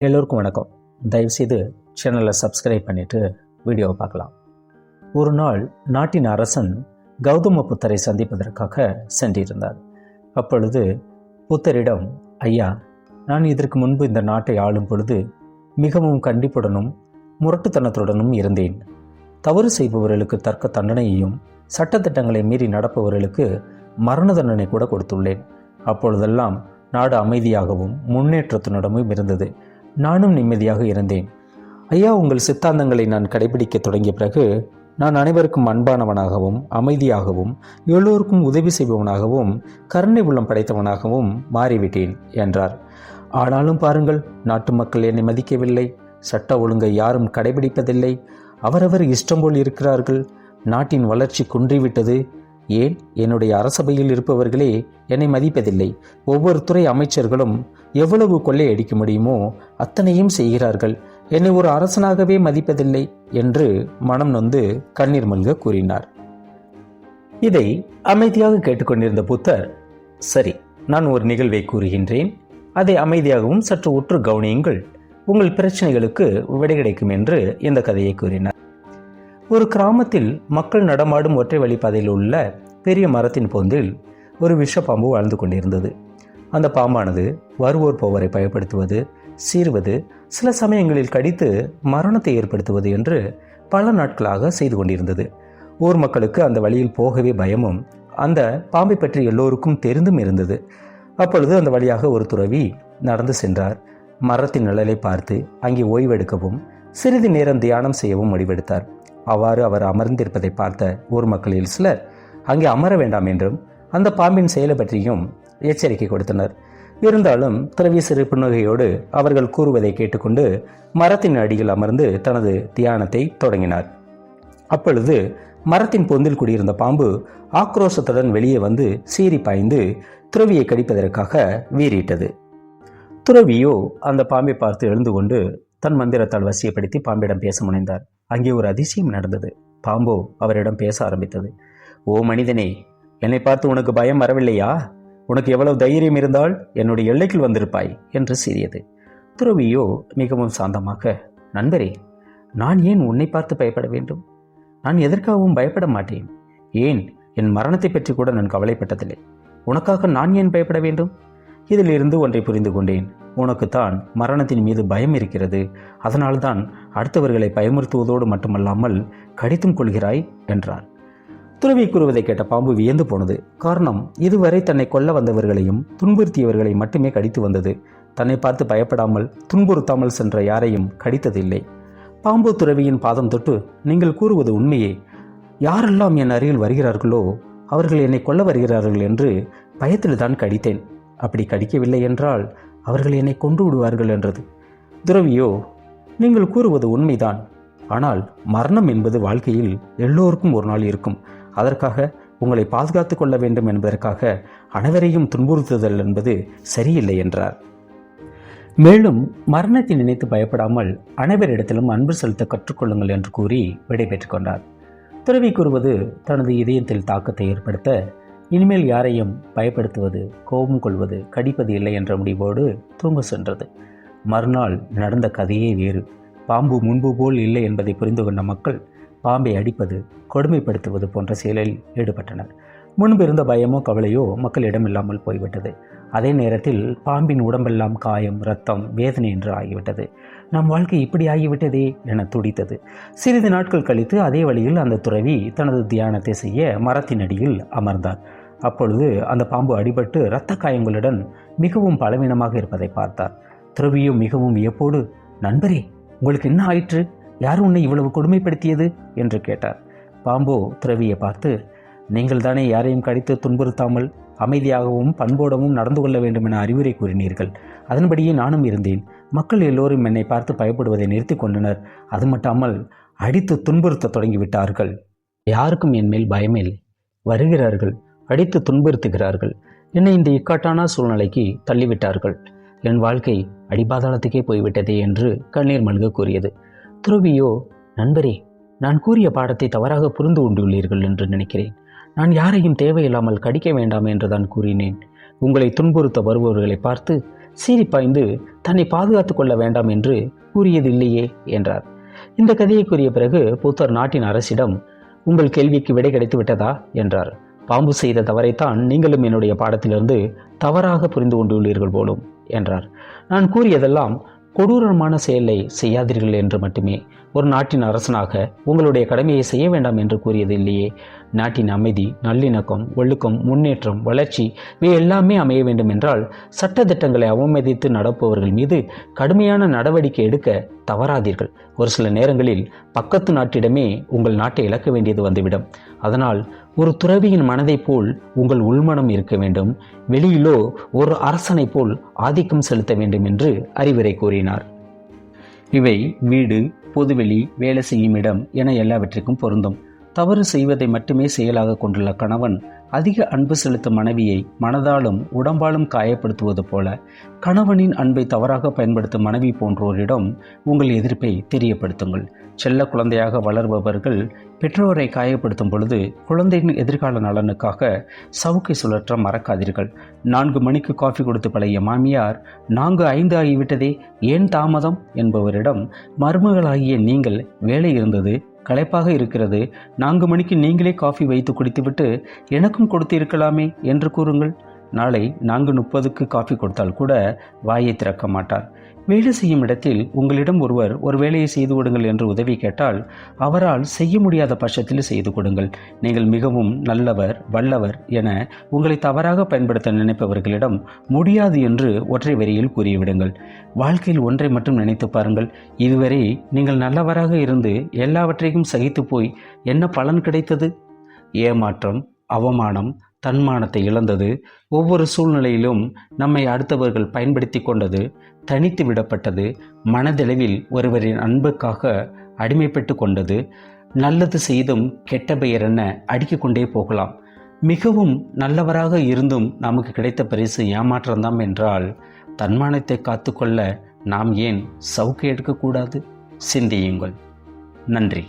எல்லோருக்கும் வணக்கம். தயவுசெய்து சேனலை சப்ஸ்கிரைப் பண்ணிட்டு வீடியோவை பார்க்கலாம். ஒரு நாள் நாட்டின் அரசன் கௌதம புத்தரை சந்திப்பதற்காக சென்றிருந்தார். அப்பொழுது புத்தரிடம் ஐயா நான் இதற்கு முன்பு இந்த நாட்டை ஆளும் பொழுது மிகவும் கண்டிப்புடனும் முரட்டுத்தனத்துடனும் இருந்தேன். தவறு செய்பவர்களுக்கு தர்க்க தண்டனையையும் சட்டத்திட்டங்களை மீறி நடப்பவர்களுக்கு மரண தண்டனை கூட கொடுத்துள்ளேன். அப்பொழுதெல்லாம் நாடு அமைதியாகவும் முன்னேற்றத்துடனும் இருந்தது. நானும் நிம்மதியாக இருந்தேன். ஐயா உங்கள் சித்தாந்தங்களை நான் கடைபிடிக்க தொடங்கிய பிறகு நான் அனைவருக்கும் அன்பானவனாகவும் அமைதியாகவும் எல்லோருக்கும் உதவி செய்பவனாகவும் கருணை உள்ளம் படைத்தவனாகவும் மாறிவிட்டேன் என்றார். ஆனாலும் பாருங்கள் நாட்டு மக்கள் என்னை மதிக்கவில்லை. சட்ட ஒழுங்கை யாரும் கடைபிடிப்பதில்லை. அவரவர் இஷ்டம் போல் இருக்கிறார்கள். நாட்டின் வளர்ச்சி குன்றிவிட்டது. ஏன்? என்னுடைய அரசபையில் இருப்பவர்களே என்னை மதிப்பதில்லை. ஒவ்வொரு துறை அமைச்சர்களும் எவ்வளவு கொள்ளை அடிக்க முடியுமோ அத்தனையும் செய்கிறார்கள். என்னை ஒரு அரசனாகவே மதிப்பதில்லை என்று மனம் நொந்து கண்ணீர் மல்க கூறினார். இதை அமைதியாக கேட்டுக்கொண்டிருந்த புத்தர் சரி நான் ஒரு நிகழ்வை கூறுகின்றேன். அதை அமைதியாகவும் சற்று உற்று கவனியுங்கள். உங்கள் பிரச்சனைகளுக்கு விடை கிடைக்கும் என்று இந்த கதையை கூறினார். ஒரு கிராமத்தில் மக்கள் நடமாடும் ஒற்றை வழிப்பாதையில் உள்ள பெரிய மரத்தின் பொந்தில் ஒரு விஷப்பாம்பு வாழ்ந்து கொண்டிருந்தது. அந்த பாம்பானது வருவோர் போவரை பயப்படுத்துவது சீருவது சில சமயங்களில் கடித்து மரணத்தை ஏற்படுத்துவது என்று பல நாட்களாக செய்து கொண்டிருந்தது. ஊர் மக்களுக்கு அந்த வழியில் போகவே பயமும் அந்த பாம்பை பற்றி எல்லோருக்கும் தெரிந்தும் இருந்தது. அப்பொழுது அந்த வழியாக ஒரு துறவி நடந்து சென்றார். மரத்தின் நிழலை பார்த்து அங்கே ஓய்வெடுக்கவும் சிறிது நேரம் தியானம் செய்யவும் முடிவெடுத்தார். அவ்வாறு அவர் அமர்ந்திருப்பதை பார்த்த ஊர் மக்களில் சிலர் அங்கே அமர வேண்டாம் என்றும் அந்த பாம்பின் செயலை பற்றியும் எச்சரிக்கை கொடுத்தனர். இருந்தாலும் துறவி சிறு புன்னகையோடு அவர்கள் கூறுவதை கேட்டுக்கொண்டு மரத்தின் அடியில் அமர்ந்து தனது தியானத்தை தொடங்கினார். அப்பொழுது மரத்தின் பொந்தில் குடியிருந்த பாம்பு ஆக்ரோஷத்துடன் வெளியே வந்து சீறி பாய்ந்து துறவியை கடிப்பதற்காக வீறிட்டது. துறவியோ அந்த பாம்பை பார்த்து எழுந்து கொண்டு தன் மந்திரத்தால் வசியப்படுத்தி பாம்பிடம் பேச முனைந்தார். அங்கே ஒரு அதிசயம் நடந்தது. பாம்போ அவரிடம் பேச ஆரம்பித்தது. ஓ மனிதனே என்னை பார்த்து உனக்கு பயம் வரவில்லையா? உனக்கு எவ்வளவு தைரியம் இருந்தால் என்னுடைய எல்லைக்குள் வந்திருப்பாய் என்று சீறியது. துறவியோ மிகவும் சாந்தமாக நண்பரே நான் ஏன் உன்னை பார்த்து பயப்பட வேண்டும்? நான் எதற்காகவும் பயப்பட மாட்டேன். ஏன் என் மரணத்தை பற்றி கூட நான் கவலைப்பட்டதில்லை. உனக்காக நான் ஏன் பயப்பட வேண்டும்? இதிலிருந்து ஒன்றை புரிந்து கொண்டேன். உனக்குத்தான் மரணத்தின் மீது பயம் இருக்கிறது. அதனால்தான் அடுத்தவர்களை பயமுறுத்துவதோடு மட்டுமல்லாமல் கடித்தும் கொள்கிறாய் என்றார். துறவி கூறுவதை கேட்ட பாம்பு வியந்து போனது. காரணம் இதுவரை தன்னை கொல்ல வந்தவர்களையும் துன்புறுத்தியவர்களை மட்டுமே கடித்து வந்தது. தன்னை பார்த்து பயப்படாமல் துன்புறுத்தாமல் சென்ற யாரையும் கடித்ததில்லை. பாம்பு துறவியின் பாதம் தொட்டு நீங்கள் கூறுவது உண்மையே. யாரெல்லாம் என் அருகில் வருகிறார்களோ அவர்கள் என்னை கொல்ல வருகிறார்கள் என்று பயத்தில் தான் கடித்தேன். அப்படி கடிக்கவில்லை என்றால் அவர்கள் என்னை கொண்டு விடுவார்கள் என்றது. துறவியோ நீங்கள் கூறுவது உண்மைதான். ஆனால் மரணம் என்பது வாழ்க்கையில் எல்லோருக்கும் ஒரு நாள் இருக்கும். அதற்காக உங்களை பாதுகாத்து கொள்ள வேண்டும் என்பதற்காக அனைவரையும் துன்புறுத்துதல் என்பது சரியில்லை என்றார். மேலும் மரணத்தை நினைத்து பயப்படாமல் அனைவரிடத்திலும் அன்பு செலுத்த கற்றுக்கொள்ளுங்கள் என்று கூறி விடைபெற்றுக் கொண்டார். துறவி கூறுவது தனது இதயத்தில் தாக்கத்தை ஏற்படுத்த இனிமேல் யாரையும் பயப்படுத்துவது கோபம் கொள்வது கடிப்பது இல்லை என்ற முடிவோடு தூங்க சென்றது. மறுநாள் நடந்த கதையே வேறு. பாம்பு முன்பு போல் இல்லை என்பதை புரிந்து கொண்ட மக்கள் பாம்பை அடிப்பது கொடுமைப்படுத்துவது போன்ற செயலில் ஈடுபட்டனர். முன்பு இருந்த பயமோ கவலையோ மக்களிடம் இல்லாமல் போய்விட்டது. அதே நேரத்தில் பாம்பின் உடம்பெல்லாம் காயம் ரத்தம் வேதனை என்று ஆகிவிட்டது. நம் வாழ்க்கை இப்படி ஆகிவிட்டதே என துடித்தது. சிறிது நாட்கள் கழித்து அதே வழியில் அந்த துறவி தனது தியானத்தை செய்ய மரத்தின் அடியில் அமர்ந்தார். அப்பொழுது அந்த பாம்பு அடிபட்டு இரத்த காயங்களுடன் மிகவும் பலவீனமாக இருப்பதை பார்த்தார். துறவியும் மிகவும் வியப்போடு நண்பரே உங்களுக்கு என்ன ஆயிற்று? யார் உன்னை இவ்வளவு கொடுமைப்படுத்தியது? என்று கேட்டார். பாம்போ துறவியை பார்த்து நீங்கள் தானே யாரையும் கடித்து துன்புறுத்தாமல் அமைதியாகவும் பண்போடவும் நடந்து கொள்ள வேண்டும் என அறிவுரை கூறினீர்கள். அதன்படியே நானும் இருந்தேன். மக்கள் எல்லோரும் என்னை பார்த்து பயப்படுவதை நிறுத்தி கொண்டனர். அது மட்டாமல் அடித்து துன்புறுத்த தொடங்கிவிட்டார்கள். யாருக்கும் என் மேல் பயமில்லை வருகிறார்கள். அடித்து துன்புறுத்துகிறார்கள். என்னை இந்த இக்கட்டான சூழ்நிலைக்கு தள்ளிவிட்டார்கள். என் வாழ்க்கை அடிபாதாளத்துக்கே போய்விட்டதே என்று கண்ணீர் மல்க கூறியது. துறவியோ நண்பரே நான் கூறிய பாடத்தை தவறாக புரிந்து கொண்டுள்ளீர்கள் என்று நினைக்கிறேன். நான் யாரையும் தேவையில்லாமல் கடிக்க வேண்டாம் என்றுதான் கூறினேன். உங்களை துன்புறுத்த வருபவர்களை பார்த்து சீறிப்பாய்ந்து தன்னை பாதுகாத்து கொள்ள வேண்டாம் என்று கூறியதில்லையே என்றார். இந்த கதையை கூறிய பிறகு புத்தர் நாட்டின் அரசிடம் உங்கள் கேள்விக்கு விடை கிடைத்து விட்டதா என்றார். பாம்பு செய்த தவறைத்தான் நீங்களும் என்னுடைய பாடத்திலிருந்து தவறாக புரிந்து கொண்டுள்ளீர்கள் போலும் என்றார். நான் கூறியதெல்லாம் கொடூரமான செயலை செய்யாதீர்கள் என்று மட்டுமே ஒரு நாட்டின் அரசனாக உங்களுடைய கடமையை செய்ய வேண்டாம் என்று கூறியது இல்லையே. நாட்டின் அமைதி நல்லிணக்கம் ஒழுக்கம் முன்னேற்றம் வளர்ச்சி இவை எல்லாமே அமைய வேண்டும் என்றால் சட்டத்திட்டங்களை அவமதித்து நடப்பவர்கள் மீது கடுமையான நடவடிக்கை எடுக்க தவறாதீர்கள். ஒரு சில நேரங்களில் பக்கத்து நாட்டிடமே உங்கள் நாட்டை இழக்க வேண்டியது வந்துவிடும். அதனால் ஒரு துறவியின் மனதைப் போல் உங்கள் உள்மனம் இருக்க வேண்டும். வெளியிலோ ஒரு அரசனைப் போல் ஆதிக்கம் செலுத்த வேண்டும் என்று அறிவுரை கூறினார். இவை வீடு பொதுவெளி வேலை செய்யும் இடம் என எல்லாவற்றிற்கும் பொருந்தும். தவறு செய்வதை மட்டுமே செயலாக கொண்டுள்ள கணவன் அதிக அன்பு செலுத்தும் மனைவியை மனதாலும் உடம்பாலும் காயப்படுத்துவது போல கணவனின் அன்பை தவறாக பயன்படுத்தும் மனைவி போன்றோரிடம் உங்கள் எதிர்ப்பை தெரியப்படுத்துங்கள். செல்ல குழந்தையாக வளர்பவர்கள் பெற்றோரை காயப்படுத்தும் பொழுது குழந்தையின் எதிர்கால நலனுக்காக சவுக்கை சுழற்ற மறக்காதீர்கள். நான்கு மணிக்கு காஃபி கொடுத்து பழைய மாமியார் நான்கு ஐந்து ஆகிவிட்டதே ஏன் தாமதம்? என்பவரிடம் மருமகளாகிய நீங்கள் வேலை இருந்தது களைப்பாக இருக்கிறது. நான்கு மணிக்கு நீங்களே காஃபி வைத்து குடித்துவிட்டு எனக்கும் கொடுத்து இருக்கலாமே என்று கூறுங்கள். நாளை நான்கு முப்பதுக்கு காஃபி கொடுத்தால் கூட வாயை திறக்க மாட்டார். வேலை செய்யும் இடத்தில் உங்களிடம் ஒருவர் ஒரு வேலையை செய்து கொடுங்கள் என்று உதவி கேட்டால் அவரால் செய்ய முடியாத பட்சத்தில் செய்து கொடுங்கள். நீங்கள் மிகவும் நல்லவர் வல்லவர் என உங்களை தவறாக பயன்படுத்த நினைப்பவர்களிடம் முடியாது என்று ஒற்றை வரியில் கூறிவிடுங்கள். வாழ்க்கையில் ஒன்றை மட்டும் நினைத்து பாருங்கள். இதுவரை நீங்கள் நல்லவராக இருந்து எல்லாவற்றையும் சகித்து போய் என்ன பலன் கிடைத்தது? ஏமாற்றம் அவமானம் தன்மானத்தை இழந்தது. ஒவ்வொரு சூழ்நிலையிலும் நம்மை அடுத்தவர்கள் பயன்படுத்தி கொண்டது தனித்து விடப்பட்டது மனதளவில் ஒருவரின் அன்புக்காக அடிமைப்பட்டு கொண்டது. நல்லது செய்தும் கெட்ட பெயர் என்ன அடுக்கிக்கொண்டே போகலாம். மிகவும் நல்லவராக இருந்தும் நமக்கு கிடைத்த பரிசு ஏமாற்றம்தான் என்றால் தன்மானத்தை காத்துக்கொள்ள நாம் ஏன் சவுக்கு எடுக்கக்கூடாது? சிந்தியுங்கள். நன்றி.